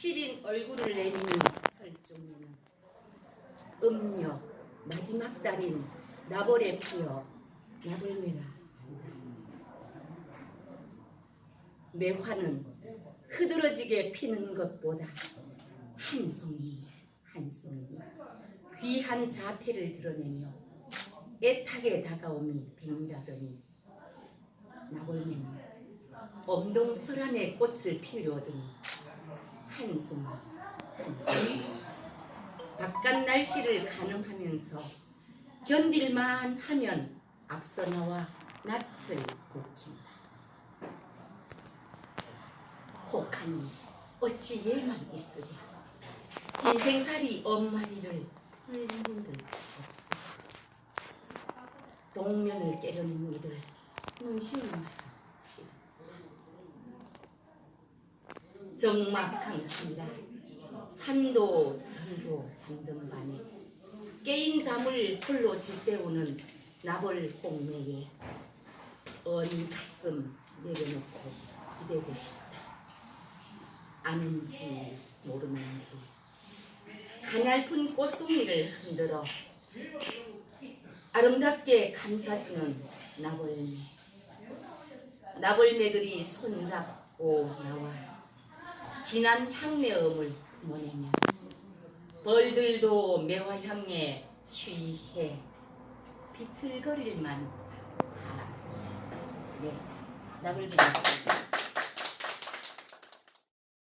시린 얼굴을 내미는 설중에는 음녀 마지막 달인 나벌에 피어 나불매라. 매화는 흐드러지게 피는 것보다 한 송이 한 송이 귀한 자태를 드러내며 애타게 다가옴이 백미라더니 나벌매는 엄동설안에 꽃을 피우려 오더니 한 송이 한 송이 바깥 날씨를 가늠하면서 견딜만 하면 앞서 나와 낯을 굽힌다. 혹하니 어찌 얘만 있으랴. 인생살이 엄마리를 흘리는 들 없어. 동면을 깨려는 이들 눈시울마저 싫어 정막강습니다. 산도 절도 잠든 밤에 깨인 잠을 홀로 지새우는 나벌 홍매에 언 가슴 내려놓고 기대고 싶다. 아는지 모르는지 가냘픈 꽃송이를 흔들어 아름답게 감싸주는 나벌매. 나벌매들이 손잡고 나와 진한 향내음을 모내며 벌들도 매화향에 취해 비틀거릴만 하네 나벌매였습니다.